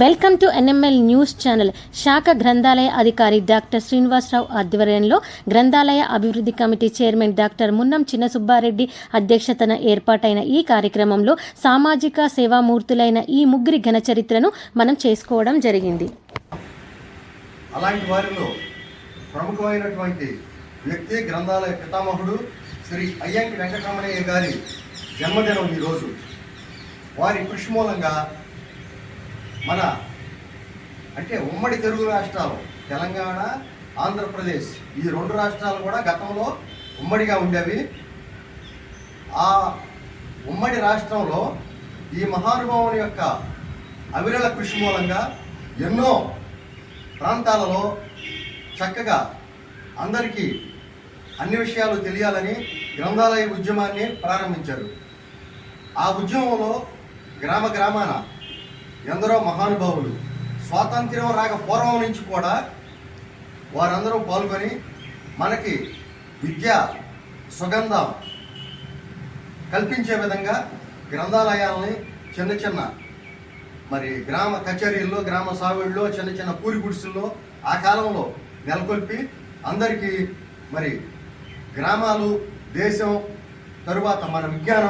Welcome to NML news channel. శాఖ గ్రంథాలయ అధికారి డాక్టర్ శ్రీనివాసరావు ఆధ్వర్యంలో గ్రంథాలయ అభివృద్ధి committee chairman doctor Munnam Chinnasubbareddy అధ్యక్షతన ఏర్పాటైన ఈ కార్యక్రమంలో సామాజిక సేవామూర్తులైన ఈ ముగ్గురి ఘన చరిత్రను మనం చేసుకోవడం జరిగింది. అలాంటి వారిలో ప్రముఖమైనటువంటి వ్యక్తి గ్రంథాలయ పితామహుడు శ్రీ అయ్యంకి వెంకటరమణయ్య గారి జన్మదినం ఈరోజు. వారి కృషి మూలంగా మన అంటే ఉమ్మడి తెలుగు రాష్ట్రాలు తెలంగాణ ఆంధ్రప్రదేశ్ ఈ రెండు రాష్ట్రాలు కూడా గతంలో ఉమ్మడిగా ఉండేవి. ఆ ఉమ్మడి రాష్ట్రంలో ఈ మహానుభావుని యొక్క అవిరళ కృషి మూలంగా ఎన్నో ప్రాంతాలలో చక్కగా అందరికీ అన్ని విషయాలు తెలియాలని గ్రంథాలయ ఉద్యమాన్ని ప్రారంభించారు. ఆ ఉద్యమంలో గ్రామ గ్రామాన ఎందరో మహానుభావులు స్వాతంత్ర్యం రాక పూర్వం నుంచి కూడా వారందరూ పాల్గొని మనకి విద్య సుగంధం కల్పించే విధంగా గ్రంథాలయాలని చిన్న చిన్న మరి గ్రామ కచేరీల్లో గ్రామ సాగుళ్ళలో చిన్న చిన్న పూరి గుడిసెల్లో ఆ కాలంలో నెలకొల్పి అందరికీ మరి గ్రామాలు దేశం తరువాత మన విజ్ఞానం